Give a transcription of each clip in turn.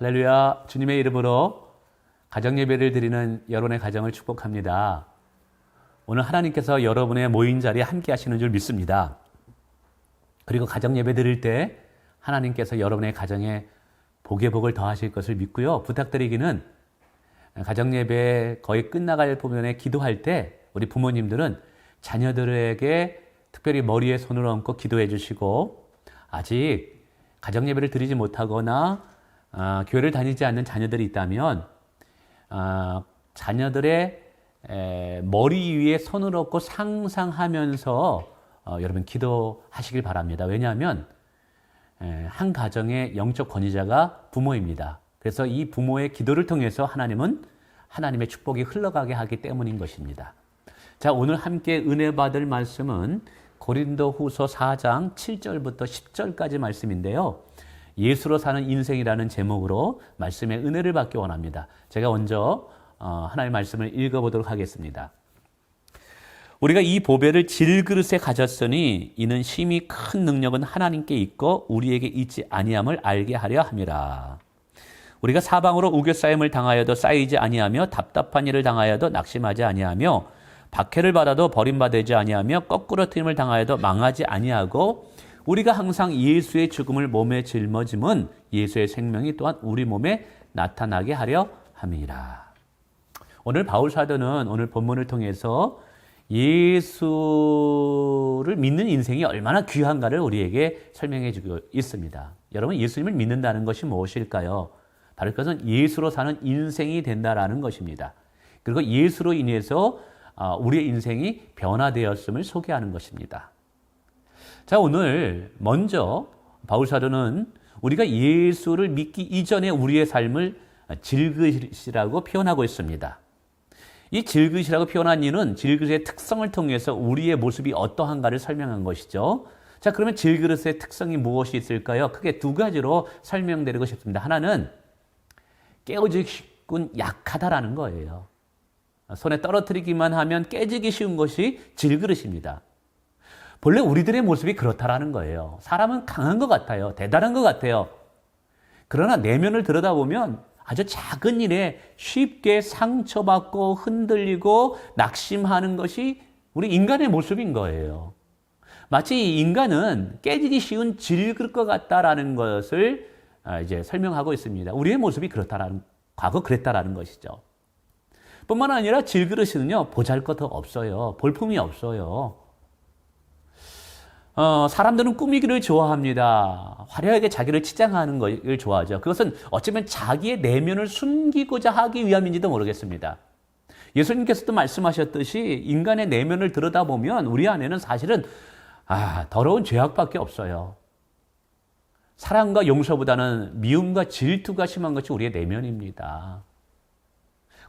할렐루야. 주님의 이름으로 가정 예배를 드리는 여러분의 가정을 축복합니다. 오늘 하나님께서 여러분의 모인 자리에 함께 하시는 줄 믿습니다. 그리고 가정 예배 드릴 때 하나님께서 여러분의 가정에 복의 복을 더하실 것을 믿고요. 부탁드리기는 가정 예배 거의 끝나갈 부분에 기도할 때 우리 부모님들은 자녀들에게 특별히 머리에 손을 얹고 기도해 주시고 아직 가정 예배를 드리지 못하거나 아, 교회를 다니지 않는 자녀들이 있다면 아, 자녀들의 에, 머리 위에 손을 얹고 상상하면서 어, 여러분 기도하시길 바랍니다. 왜냐하면 에, 한 가정의 영적 권위자가 부모입니다. 그래서 이 부모의 기도를 통해서 하나님은 하나님의 축복이 흘러가게 하기 때문인 것입니다. 자, 오늘 함께 은혜 받을 말씀은 고린도 후서 4장 7절부터 10절까지 말씀인데요. 예수로 사는 인생이라는 제목으로 말씀의 은혜를 받기 원합니다. 제가 먼저 어, 하나님의 말씀을 읽어보도록 하겠습니다. 우리가 이 보배를 질그릇에 가졌으니 이는 심히 큰 능력은 하나님께 있고 우리에게 있지 아니함을 알게 하려 함이라. 우리가 사방으로 우겨싸임을 당하여도 쌓이지 아니하며 답답한 일을 당하여도 낙심하지 아니하며 박해를 받아도 버림받지 아니하며 거꾸로 트임을 당하여도 망하지 아니하고 우리가 항상 예수의 죽음을 몸에 짊어짐은 예수의 생명이 또한 우리 몸에 나타나게 하려 함이라. 오늘 바울 사도는 오늘 본문을 통해서 예수를 믿는 인생이 얼마나 귀한가를 우리에게 설명해 주고 있습니다. 여러분 예수님을 믿는다는 것이 무엇일까요? 바로 그것은 예수로 사는 인생이 된다라는 것입니다. 그리고 예수로 인해서 아, 우리의 인생이 변화되었음을 소개하는 것입니다. 자, 오늘 먼저 바울 사도는 우리가 예수를 믿기 이전에 우리의 삶을 질그릇이라고 표현하고 있습니다. 이 질그릇이라고 표현한 이는 질그릇의 특성을 통해서 우리의 모습이 어떠한가를 설명한 것이죠. 자, 그러면 질그릇의 특성이 무엇이 있을까요? 크게 두 가지로 설명드리고 싶습니다. 하나는 깨어지기 쉽군 약하다라는 거예요. 손에 떨어뜨리기만 하면 깨지기 쉬운 것이 질그릇입니다. 본래 우리들의 모습이 그렇다라는 거예요. 사람은 강한 것 같아요. 대단한 것 같아요. 그러나 내면을 들여다보면 아주 작은 일에 쉽게 상처받고 흔들리고 낙심하는 것이 우리 인간의 모습인 거예요. 마치 인간은 깨지기 쉬운 질그릇 것 같다라는 것을 이제 설명하고 있습니다. 우리의 모습이 그렇다라는, 과거 그랬다라는 것이죠. 뿐만 아니라 질그릇은요, 보잘 것도 없어요. 볼품이 없어요. 어, 사람들은 꾸미기를 좋아합니다. 화려하게 자기를 치장하는 것을 좋아하죠. 그것은 어쩌면 자기의 내면을 숨기고자 하기 위함인지도 모르겠습니다. 예수님께서도 말씀하셨듯이 인간의 내면을 들여다보면 우리 안에는 사실은 아, 더러운 죄악밖에 없어요. 사랑과 용서보다는 미움과 질투가 심한 것이 우리의 내면입니다.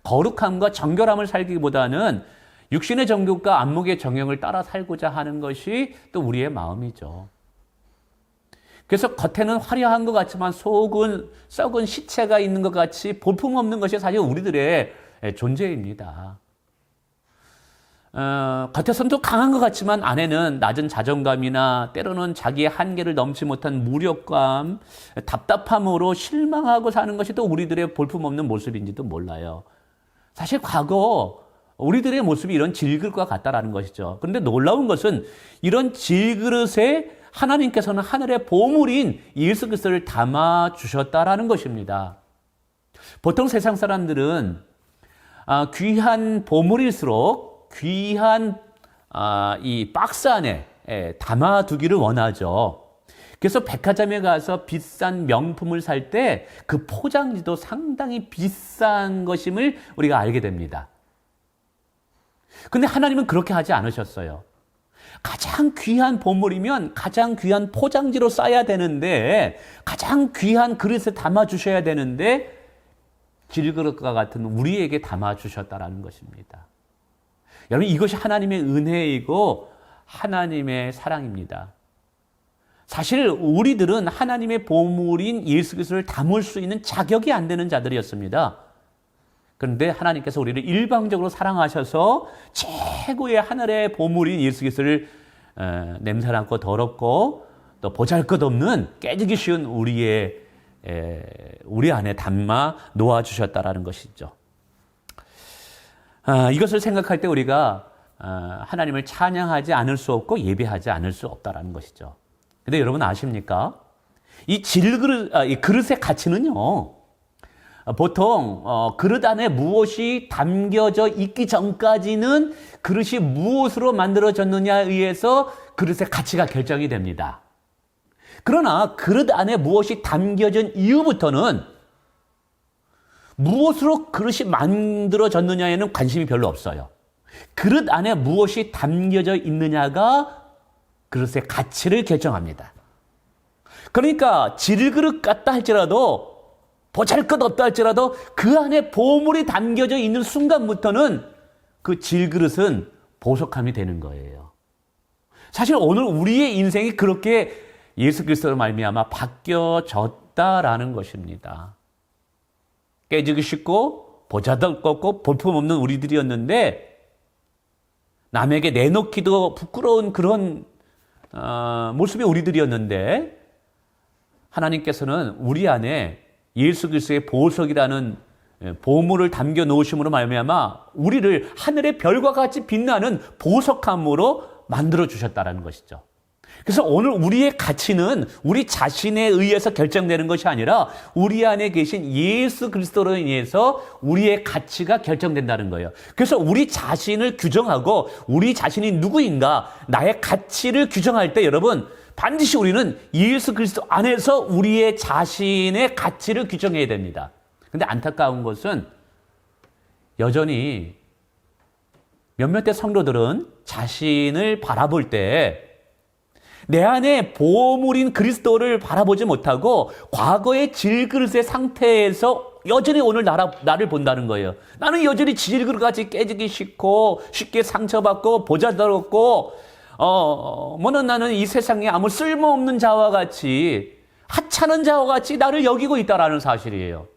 거룩함과 정결함을 살기보다는 육신의 정욕과 안목의 정형을 따라 살고자 하는 것이 또 우리의 마음이죠. 그래서 겉에는 화려한 것 같지만 속은 썩은 시체가 있는 것 같이 볼품없는 것이 사실 우리들의 존재입니다. 어, 또 강한 것 같지만 안에는 낮은 자존감이나 때로는 자기의 한계를 넘지 못한 무력감, 답답함으로 실망하고 사는 것이 또 우리들의 볼품없는 모습인지도 몰라요. 사실 과거 우리들의 모습이 이런 질그릇과 같다라는 것이죠. 그런데 놀라운 것은 이런 질그릇에 하나님께서는 하늘의 보물인 예수 그리스도를 담아 주셨다라는 것입니다. 보통 세상 사람들은 아, 귀한 보물일수록 귀한 아, 이 박스 안에 예, 담아 두기를 원하죠. 그래서 백화점에 가서 비싼 명품을 살 때 그 포장지도 상당히 비싼 것임을 우리가 알게 됩니다. 근데 하나님은 그렇게 하지 않으셨어요. 가장 귀한 보물이면 가장 귀한 포장지로 싸야 되는데 가장 귀한 그릇에 담아 주셔야 되는데 질그릇과 같은 우리에게 담아 주셨다라는 것입니다. 여러분 이것이 하나님의 은혜이고 하나님의 사랑입니다. 사실 우리들은 하나님의 보물인 예수 그리스도를 담을 수 있는 자격이 안 되는 자들이었습니다. 그런데 하나님께서 우리를 일방적으로 사랑하셔서 최고의 하늘의 보물인 예수 그리스도를 냄새 남고 더럽고 또 보잘것없는 깨지기 쉬운 우리의 에, 우리 안에 담아 놓아 주셨다라는 것이죠. 아, 이것을 생각할 때 우리가 아, 하나님을 찬양하지 않을 수 없고 예배하지 않을 수 없다라는 것이죠. 근데 여러분 아십니까? 이 질그릇, 아, 이 그릇의 가치는요, 어, 보통 어, 그릇 안에 무엇이 담겨져 있기 전까지는 그릇이 무엇으로 만들어졌느냐에 의해서 그릇의 가치가 결정이 됩니다. 그러나 그릇 안에 무엇이 담겨진 이후부터는 무엇으로 그릇이 만들어졌느냐에는 관심이 별로 없어요. 그릇 안에 무엇이 담겨져 있느냐가 그릇의 가치를 결정합니다. 그러니까 질그릇 같다 할지라도 보잘 것 없다 할지라도 그 안에 보물이 담겨져 있는 순간부터는 그 질그릇은 보석함이 되는 거예요. 사실 오늘 우리의 인생이 그렇게 예수 그리스도로 말미암아 바뀌어졌다라는 것입니다. 깨지기 쉽고 보자도 없고 볼품없는 우리들이었는데 남에게 내놓기도 부끄러운 그런 어, 모습의 우리들이었는데 하나님께서는 우리 안에 예수 그리스도의 보석이라는 예, 보물을 담겨 놓으심으로 말미암아 우리를 하늘의 별과 같이 빛나는 보석함으로 만들어 주셨다라는 것이죠. 그래서 오늘 우리의 가치는 우리 자신에 의해서 결정되는 것이 아니라 우리 안에 계신 예수 그리스도로 인해서 우리의 가치가 결정된다는 거예요. 그래서 우리 자신을 규정하고 우리 자신이 누구인가 나의 가치를 규정할 때 여러분 반드시 우리는 예수 그리스도 안에서 우리의 자신의 가치를 규정해야 됩니다. 근데 안타까운 것은 여전히 몇몇의 성도들은 자신을 바라볼 때 내 안에 보물인 그리스도를 바라보지 못하고 과거의 질그릇의 상태에서 여전히 오늘 나라, 나를 본다는 거예요. 나는 여전히 질그릇같이 깨지기 싫고 쉽게 상처받고 보자더럽고 어, 뭐는 나는 이 세상에 아무 쓸모없는 자와 같이 하찮은 자와 같이 나를 여기고 있다라는 사실이에요.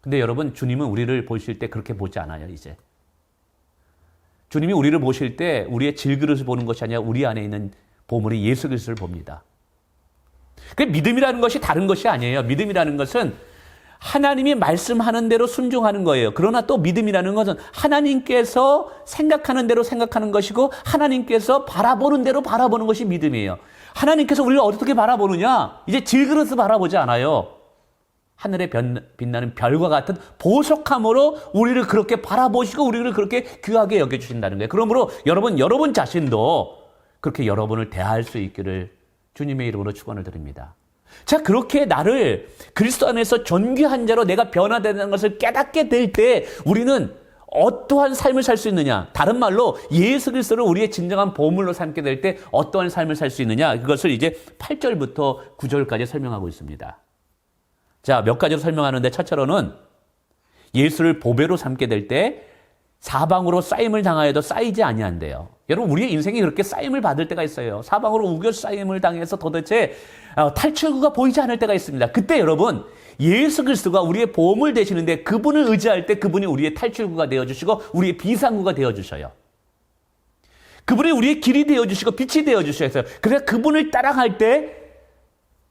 근데 여러분 주님은 우리를 보실 때 그렇게 보지 않아요, 이제. 주님이 우리를 보실 때 우리의 질그릇을 보는 것이 아니라 우리 안에 있는 보물이 예수 그리스도를 봅니다. 그 믿음이라는 것이 다른 것이 아니에요. 믿음이라는 것은 하나님이 말씀하는 대로 순종하는 거예요. 그러나 또 믿음이라는 것은 하나님께서 생각하는 대로 생각하는 것이고 하나님께서 바라보는 대로 바라보는 것이 믿음이에요. 하나님께서 우리를 어떻게 바라보느냐? 이제 질그릇을 바라보지 않아요. 하늘에 빛나는 별과 같은 보석함으로 우리를 그렇게 바라보시고 우리를 그렇게 귀하게 여겨주신다는 거예요. 그러므로 여러분, 여러분 자신도 그렇게 여러분을 대할 수 있기를 주님의 이름으로 축원을 드립니다. 자, 그렇게 나를 그리스도 안에서 존귀한 자로 내가 변화되는 것을 깨닫게 될 때 우리는 어떠한 삶을 살 수 있느냐? 다른 말로 예수 그리스도를 우리의 진정한 보물로 삼게 될 때 어떠한 삶을 살 수 있느냐? 그것을 이제 8절부터 9절까지 설명하고 있습니다. 자, 몇 가지로 설명하는데 첫째로는 예수를 보배로 삼게 될 때 사방으로 쌓임을 당하여도 쌓이지 아니한대요. 여러분 우리의 인생이 그렇게 쌓임을 받을 때가 있어요. 사방으로 우겨 쌓임을 당해서 도대체 어, 탈출구가 보이지 않을 때가 있습니다. 그때 여러분 예수 그리스도가 우리의 보험을 되시는데 그분을 의지할 때 그분이 우리의 탈출구가 되어 주시고 우리의 비상구가 되어 주셔요. 그분이 우리의 길이 되어 주시고 빛이 되어 주셔요. 그래서 그분을 따라갈 때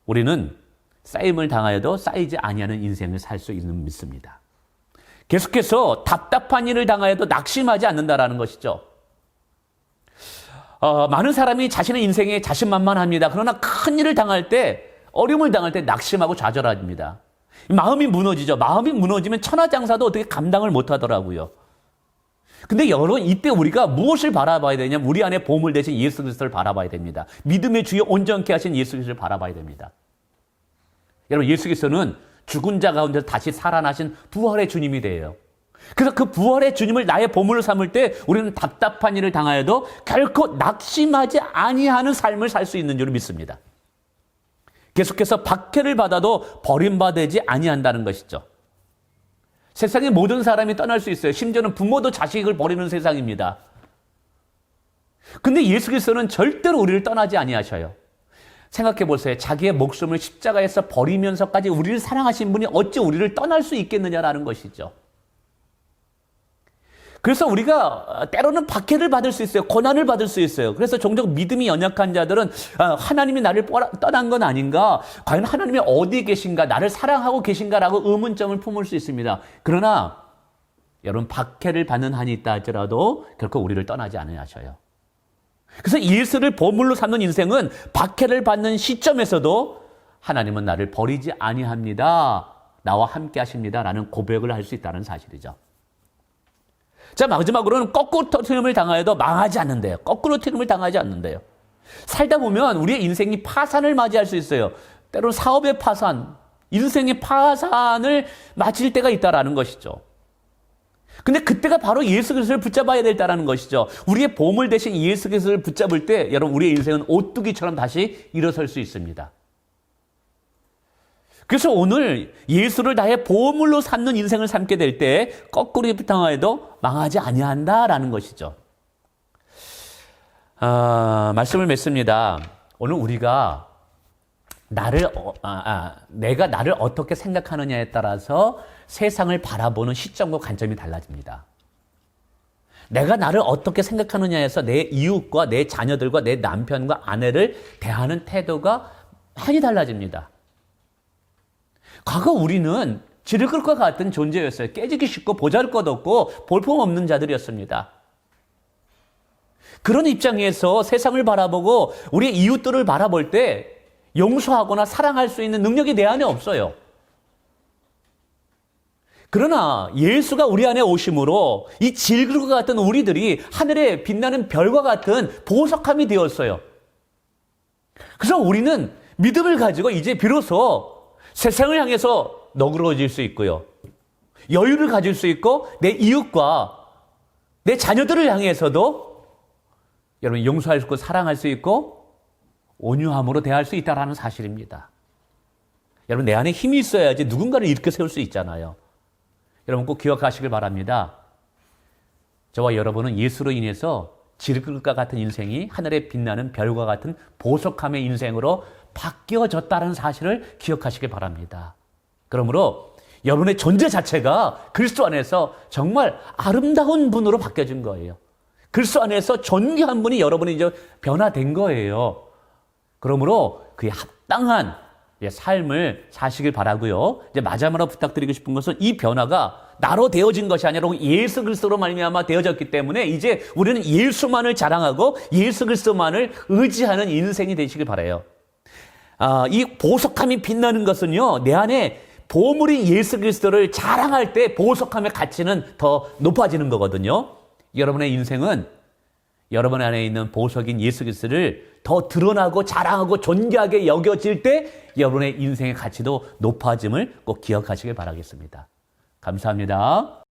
우리는 쌓임을 당하여도 쌓이지 아니하는 인생을 살 수 있는 믿습니다. 계속해서 답답한 일을 당하여도 낙심하지 않는다라는 것이죠. 어, 많은 사람이 자신의 인생에 자신만만합니다. 그러나 큰 일을 당할 때, 어려움을 당할 때 낙심하고 좌절합니다. 마음이 무너지죠. 마음이 무너지면 천하장사도 어떻게 감당을 못 하더라고요. 근데 여러분, 이때 우리가 무엇을 바라봐야 되냐면, 우리 안에 보물 대신 예수 그리스도를 바라봐야 됩니다. 믿음의 주여 온전케 하신 예수 그리스도를 바라봐야 됩니다. 여러분, 예수 그리스도는 죽은 자 가운데서 다시 살아나신 부활의 주님이 돼요. 그래서 그 부활의 주님을 나의 보물로 삼을 때 우리는 답답한 일을 당하여도 결코 낙심하지 아니하는 삶을 살 수 있는 줄 믿습니다. 계속해서 박해를 받아도 버림받지 아니한다는 것이죠. 세상의 모든 사람이 떠날 수 있어요. 심지어는 부모도 자식을 버리는 세상입니다. 근데 예수 그리스도는 절대로 우리를 떠나지 아니하셔요. 생각해 보세요. 자기의 목숨을 십자가에서 버리면서까지 우리를 사랑하신 분이 어찌 우리를 떠날 수 있겠느냐라는 것이죠. 그래서 우리가 때로는 박해를 받을 수 있어요. 고난을 받을 수 있어요. 그래서 종종 믿음이 연약한 자들은 아, 하나님이 나를 떠난 건 아닌가? 과연 하나님이 어디 계신가? 나를 사랑하고 계신가라고 의문점을 품을 수 있습니다. 그러나 여러분 박해를 받는 한이 있다 할지라도 결코 우리를 떠나지 않으셔요. 그래서 예수를 보물로 삼는 인생은 박해를 받는 시점에서도 하나님은 나를 버리지 아니합니다. 나와 함께 하십니다 라는 고백을 할 수 있다는 사실이죠. 자, 마지막으로는 거꾸로 트림을 당하여도 망하지 않는데요. 거꾸로 트림을 당하지 않는데요. 살다 보면 우리의 인생이 파산을 맞이할 수 있어요. 때로는 사업의 파산, 인생의 파산을 맞을 때가 있다라는 것이죠. 근데 그때가 바로 예수 그리스도를 붙잡아야 된다는 것이죠. 우리의 보물 대신 예수 그리스도를 붙잡을 때 여러분 우리의 인생은 오뚜기처럼 다시 일어설 수 있습니다. 그래서 오늘 예수를 나의 보물로 삼는 인생을 삼게 될 때 거꾸로 당하여도 망하지 아니한다라는 것이죠. 아, 말씀을 맺습니다. 오늘 우리가 나를 어, 아, 아, 내가 나를 어떻게 생각하느냐에 따라서 세상을 바라보는 시점과 관점이 달라집니다. 내가 나를 어떻게 생각하느냐에서 내 이웃과 내 자녀들과 내 남편과 아내를 대하는 태도가 많이 달라집니다. 과거 우리는 지르글과 같은 존재였어요. 깨지기 쉽고 보잘 것 없고 볼품 없는 자들이었습니다. 그런 입장에서 세상을 바라보고 우리 이웃들을 바라볼 때 용서하거나 사랑할 수 있는 능력이 내 안에 없어요. 그러나 예수가 우리 안에 오심으로 이 질그릇과 같은 우리들이 하늘에 빛나는 별과 같은 보석함이 되었어요. 그래서 우리는 믿음을 가지고 이제 비로소 세상을 향해서 너그러워질 수 있고요. 여유를 가질 수 있고 내 이웃과 내 자녀들을 향해서도 여러분 용서할 수 있고 사랑할 수 있고 온유함으로 대할 수 있다라는 사실입니다. 여러분 내 안에 힘이 있어야지 누군가를 일으켜 세울 수 있잖아요. 여러분 꼭 기억하시길 바랍니다. 저와 여러분은 예수로 인해서 지름길과 같은 인생이 하늘에 빛나는 별과 같은 보석함의 인생으로 바뀌어졌다는 사실을 기억하시길 바랍니다. 그러므로 여러분의 존재 자체가 그리스도 안에서 정말 아름다운 분으로 바뀌어진 거예요. 그리스도 안에서 존귀한 분이 여러분이 이제 변화된 거예요. 그러므로 그에 합당한 예, 삶을 사시길 바라고요. 이제 마지막으로 부탁드리고 싶은 것은 이 변화가 나로 되어진 것이 아니라 예수 그리스도로 말미암아 되어졌기 때문에 이제 우리는 예수만을 자랑하고 예수 그리스도만을 의지하는 인생이 되시길 바라요. 아, 이 보석함이 빛나는 것은요, 내 안에 보물인 예수 그리스도를 자랑할 때 보석함의 가치는 더 높아지는 거거든요. 여러분의 인생은 여러분 안에 있는 보석인 예수 그리스도를 더 드러나고 자랑하고 존귀하게 여겨질 때 여러분의 인생의 가치도 높아짐을 꼭 기억하시길 바라겠습니다. 감사합니다.